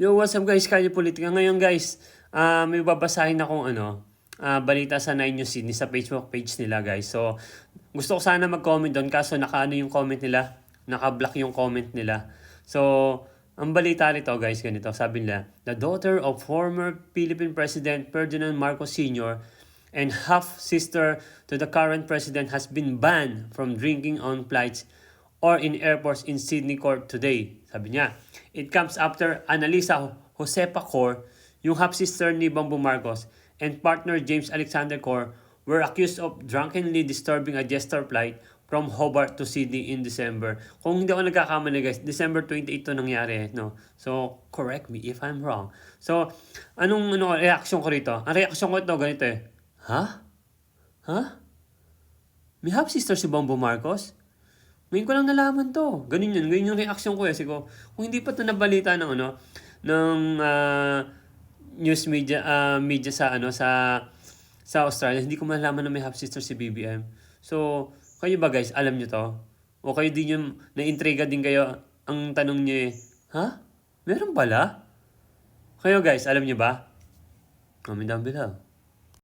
Yo, what's up guys? Kaya Politika. Ngayon guys, ah may babasahin akong ano, ah, balita sa 9 News Sydney sa Facebook page nila guys. So, gusto ko sana mag-comment doon kaso nakaano yung comment nila, naka-block yung comment nila. So, ang balita nito guys, ganito, sabi nila, the daughter of former Philippine President Ferdinand Marcos Sr. and half-sister to the current president has been banned from drinking on flights or in airports in Sydney Court today. Sabi niya, it comes after Annalisa Josepa Cor, yung half-sister ni Bongbong Marcos, and partner James Alexander Cor were accused of drunkenly disturbing a jester flight from Hobart to Sydney in December. Kung hindi ako nagkakamali guys, December 28 to nangyari, no? So, correct me if I'm wrong. So, anong ano, reaction ko rito? Ang reaction ko ito, ganito eh. Ha? Ha? May half-sister si Bongbong Marcos? Ngayon ko lang nalaman to. Ganun yun. Ganun yung reaction ko eh. Sige, kung hindi pa to nabalita ng ano, ng ah, news media, ah, media sa ano, sa sa Australia, hindi ko malaman na may half-sister si BBM. So, kayo ba guys, alam nyo to? O kayo din yung na-intriga din kayo, ang tanong nyo eh, ha? Meron pala? Kayo guys, alam nyo ba? Comment down below.